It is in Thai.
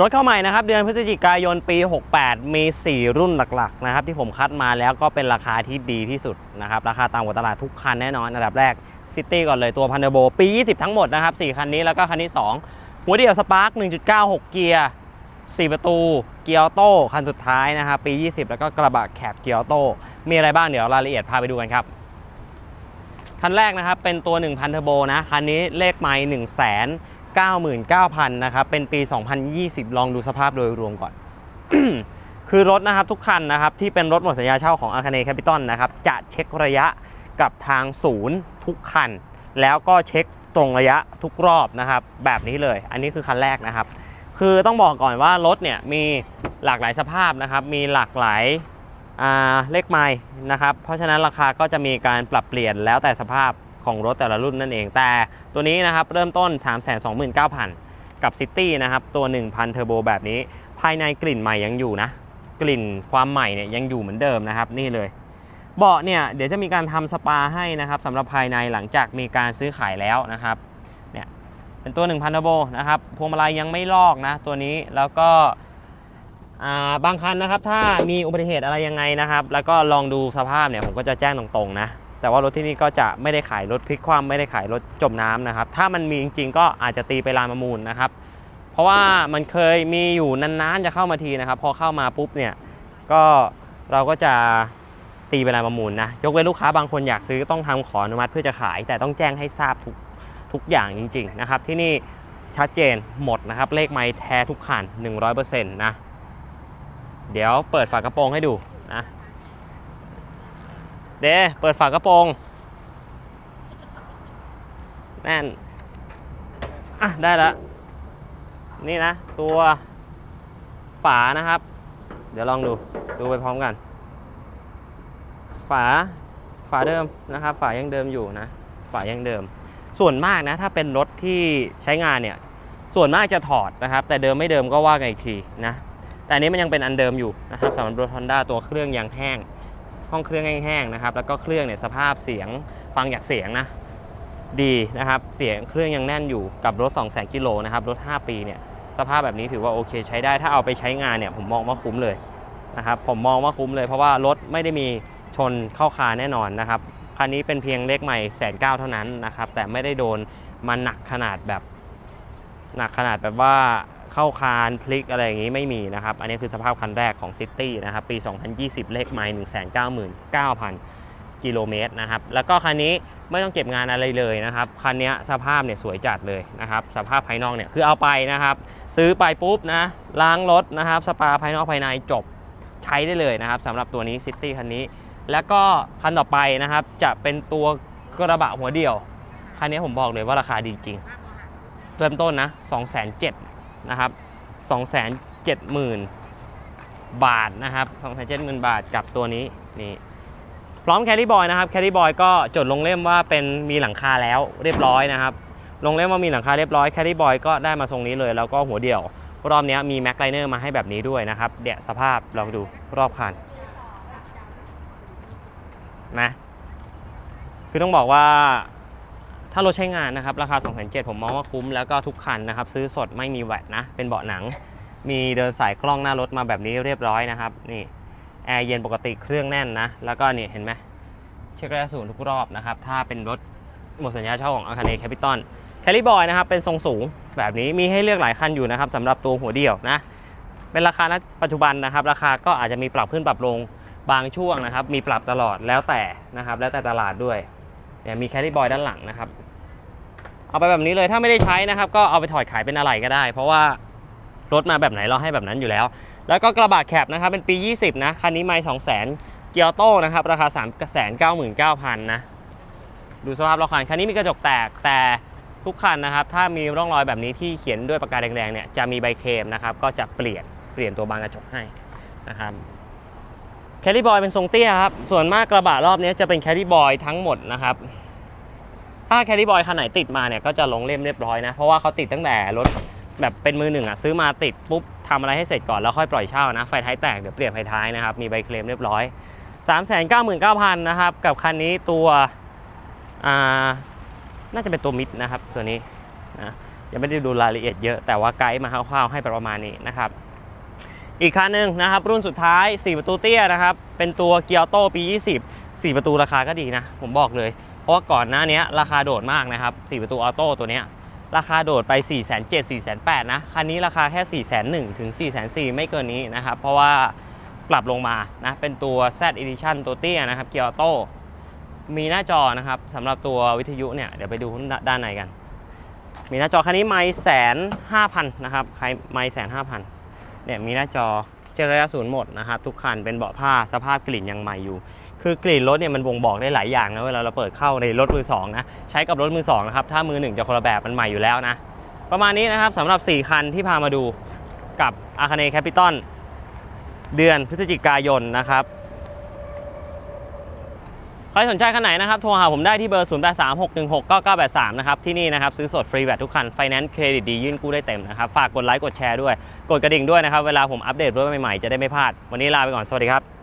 รถเข้าใหม่นะครับ เดือนพฤศจิกายนปี 68 มี 4 รุ่นหลักๆนะครับที่ผมคัดมาแล้วก็เป็นราคาที่ดีที่สุดนะครับ ราคาต่ำกว่าตลาดทุกคันแน่นอนอันดับแรกซิตี้ก่อนเลยตัวพันเดโบปี 20 ทั้งหมดนะครับ 4 คันนี้แล้วก็คันที่ 2 หัวเดียวสปาร์ค1.96 เกียร์ 4 ประตู เกียร์โต้คันสุดท้ายนะครับปี 20 แล้วก็กระบะแคบเกียร์โต้มีอะไรบ้างเดี๋ยวรายละเอียดพาไปดูกันครับคันแรกนะครับเป็นตัว1,000เทอร์โบนะคันนี้เลขไมล์1 9 9 0 0 0นะครับเป็นปี 2020 ลองดูสภาพโดยรวมก่อน คือรถนะครับทุกคันนะครับที่เป็นรถหมดสัญญาเช่าของอาคาเนแคปิตอลนะครับจะเช็คระยะกับทางศูนย์ทุกคัน แล้วก็เช็คตรงระยะทุกรอบนะครับแบบนี้เลย อันนี้คือคันแรกนะครับ คือต้องบอกก่อนว่ารถเนี่ยมีหลากหลายสภาพนะครับมีหลากหลายเลขไมล์นะครับเพราะฉะนั้นราคาก็จะมีการปรับเปลี่ยนแล้วแต่สภาพ ของรถแต่ละรุ่นนั่นเอง แต่ตัวนี้นะครับเริ่มต้น 329,000 กับ City นะครับตัว 1,000 เทอร์โบแบบนี้ ภายในกลิ่นใหม่ยังอยู่นะ กลิ่นความใหม่เนี่ยยังอยู่เหมือนเดิมนะครับนี่เลยเบาะเนี่ยเดี๋ยวจะมีการทำสปาให้นะครับสำหรับภายในหลังจากมีการซื้อขายแล้วนะครับเนี่ยเป็นตัว 1,000 t u r b o นะครับพวงมาลัยยังไม่ลอกนะตัวนี้แล้วก็าบางคันนะครับถ้ามีอุบัติเหตุอะไรยังไงนะครับ แล้วก็ลองดูสภาพเนี่ยผมก็จะแจ้งตรงๆนะ แต่ว่ารถที่นี่ก็จะไม่ได้ขายรถพลิกคว่ำไม่ได้ขายรถจมน้ำนะครับ ถ้ามันมีจริงๆ ก็อาจจะตีไปลานประมูลนะครับ เพราะว่ามันเคยมีอยู่นานๆจะเข้ามาทีนะครับ พอเข้ามาปุ๊บเนี่ยก็เราก็จะตีไปลานประมูลนะยกเว้นลูกค้าบางคนอยากซื้อต้องทำขออนุมัติเพื่อจะขาย แต่ต้องแจ้งให้ทราบทุกทุกอย่างจริง ๆ นะครับ ที่นี่ชัดเจนหมดนะครับ เลขไม้แท้ทุกคัน 100%นะ เดี๋ยวเปิดฝากระโปรงให้ดู เดเปิดฝากระโปรงแน่นอะได้แล้วนี่นะ ตัวฝานะครับ เดี๋ยวลองดูดูไปพร้อมกัน ฝาฝาเดิมนะครับ ฝายังเดิมอยู่นะ ฝายังเดิม ส่วนมากนะ ถ้าเป็นรถที่ใช้งานเนี่ย ส่วนมากจะถอดนะครับ แต่เดิมไม่เดิมก็ว่ากันอีกทีนะ แต่อันนี้มันยังเป็นอันเดิมอยู่นะครับสำหรับรถ Honda ตัวเครื่องยังแห้ง ห้องเครื่องแห้งๆนะครับ แล้วก็เครื่องเนี่ยสภาพเสียงฟังจากเสียงนะดีนะครับ เสียงเครื่องยังแน่นอยู่กับรถ 2 0 0 0 0กิโลนะครับ รถ 5 ปีเนี่ยสภาพแบบนี้ถือว่าโอเคใช้ได้ ถ้าเอาไปใช้งานเนี่ยผมมองว่าคุ้มเลยนะครับ ผมมองว่าคุ้มเลยเพราะว่ารถไม่ได้มีชนเข้าคาแน่นอนนะครับ คันนี้เป็นเพียงเลขใหม่แสนเก้าเท่านั้นนะครับ แต่ไม่ได้โดนมาหนักขนาดแบบ หนักขนาดแบบว่า เข้าคานพลิกอะไรอย่างนี้ไม่มีนะครับ อันนี้คือสภาพคันแรกของ City นะครับ ปี 2020 เลขไมล์199,000 กิโลเมตรนะครับ แล้วก็คันนี้ไม่ต้องเก็บงานอะไรเลยนะครับ คันนี้สภาพเนี่ยสวยจัดเลยนะครับ สภาพภายนอกเนี่ยคือเอาไปนะครับ ซื้อไปปุ๊บนะ ล้างรถนะครับ สปาภายนอกภายในจบใช้ได้เลยนะครับสำหรับตัวนี้ City คันนี้ แล้วก็คันต่อไปนะครับ จะเป็นตัวกระบะหัวเดี่ยว คันนี้ผมบอกเลยว่าราคาดีจริง เริ่มต้นนะ 2 7 0 0 0 นะครับ270,000 บาทนะครับ270,000 บาทกับตัวนี้นี่พร้อมแคดดี้บอยนะครับแคดดี้บอยก็จดลงเล่มว่าเป็นมีหลังคาแล้วเรียบร้อยนะครับ ลงเล่มว่ามีหลังคาเรียบร้อยแคดดี้บอยก็ได้มาทรงนี้เลย แล้วก็หัวเดี่ยว รอบนี้มีแม็กไลเนอร์มาให้แบบนี้ด้วยนะครับเดี๋ยวสภาพเราดูรอบคันนะคือต้องบอกว่า ถ้ารถใช้งานนะครับ ราคา 2 7 0 0 0ผมมองว่าคุ้มแล้วก็ทุกคันนะครับ ซื้อสดไม่มีแวตนะ เป็นเบาะหนัง มีเดินสายกล้องหน้ารถมาแบบนี้เรียบร้อยนะครับ นี่แอร์เย็นปกติเครื่องแน่นนะ แล้วก็นี่เห็นไหมเช็คระยะศูนย์ทุกรอบนะครับ ถ้าเป็นรถหมดสัญญาเช่าของอาคาเนแคปิตอลแคลิบอยนะครับเป็นทรงสูงแบบนี้มีให้เลือกหลายคันอยู่นะครับสำหรับตัวหัวเดี่ยวนะเป็นราคาณปัจจุบันนะครับ ราคาก็อาจจะมีปรับขึ้นปรับลงบางช่วงนะครับ มีปรับตลอดแล้วแต่นะครับ แล้วแต่ตลาดด้วยเนี่ยมีแคดดี้บอยด้านหลังนะครับ เอาไปแบบนี้เลยถ้าไม่ได้ใช้นะครับ ก็เอาไปถอดขายเป็นอะไรก็ได้ เพราะว่ารถมาแบบไหนเราให้แบบนั้นอยู่แล้ว แล้วก็กระบะแคปนะครับเป็นปี 20 นะคันนี้ไม่2 0 0 0 0 0เกียร์โต้นะครับราคา3 9 9 9 0 0 0นะดูสภาพรถคันคันนี้มีกระจกแตกแต่ทุกคันนะครับ ถ้ามีร่องรอยแบบนี้ที่เขียนด้วยปากกาแดงๆเนี่ยจะมีใบเคมนะครับ ก็จะเปลี่ยนเปลี่ยนตัวบานกระจกให้นะครับแคดดี้บอยเป็นทรงเตี้ยครับส่วนมากกระบะรอบนี้จะเป็นแคดดี้บอยทั้งหมดนะครับ ถ้าแคดดี้บอยคันไหนติดมาเนี่ยก็จะลงเล่มเรียบร้อยนะ เพราะว่าเขาติดตั้งแต่รถแบบเป็นมือหนึ่งอะซื้อมาติดปุ๊บทำอะไรให้เสร็จก่อนแล้วค่อยปล่อยเช่านะ ไฟท้ายแตกเดี๋ยวเปลี่ยนไฟท้ายนะครับ มีใบเคลมเรียบร้อย 3 9 9 0 0 0นะครับ กับคันนี้ตัวอ่าน่าจะเป็นตัวมิดนะครับตัวนี้นะยังไม่ได้ดูรายละเอียดเยอะแต่ว่าไกด์มาคร่าวๆให้ประมาณนี้นะครับ อีกคันหนึ่งนะครับ รุ่นสุดท้าย 4 ประตูเตี้ยนะครับ เป็นตัวเกียร์โตปี 20 4 ประตูราคาก็ดีนะ ผมบอกเลย เพราะว่าก่อนหน้านี้ราคาโดดมากนะครับ4ประตูออโต้ตัวนี้ราคาโดดไป 4 7 0 0 0 4 8 0 0นะ คันนี้ราคาแค่ 4 1 0 0 0ถึง 4 4 0 0ไม่เกินนี้นะครับ เพราะว่าปรับลงมานะ เป็นตัว Z Edition ตัวเตี้ยนะครับเกียร์ออโต้มีหน้าจอนะครับสำหรับตัววิทยุเนี่ย เดี๋ยวไปดูด้านในกัน มีหน้าจอคันนี้ไม่แสนห้าพันนะครับ ใครไม่แสนห้าพันเนี่ยมีหน้าจอ เช็คระยะศูนย์หมดนะครับทุกคันเป็นเบาะผ้าสภาพกลิ่นยังใหม่อยู่ คือกลิ่นรถเนี่ยมันบ่งบอกได้หลายอย่างนะเวลาเราเปิดเข้าในรถมือสองนะใช้กับรถมือสองนะครับถ้ามือหนึ่งจะคนละแบบมันใหม่อยู่แล้วนะประมาณนี้นะครับสำหรับ 4 คันที่พามาดูกับอาคาเนแคปิตอลเดือนพฤศจิกายนนะครับ ครสนใจคันไหนนะครับ โทรหาผมได้ที่เบอร์ 0 8 3 6 1 6 9 9 8 3 นะครับ ที่นี่นะครับ ซื้อสดฟรีแบบทุกคัน ไฟแนนซ์เครดิตดียื่นกู้ได้เต็มนะครับ ฝากกดไลค์กดแชร์ด้วย กดกระดิ่งด้วยนะครับ เวลาผมอัปเดตรถใหม่ๆ จะได้ไม่พลาด วันนี้ลาไปก่อน สวัสดีครับ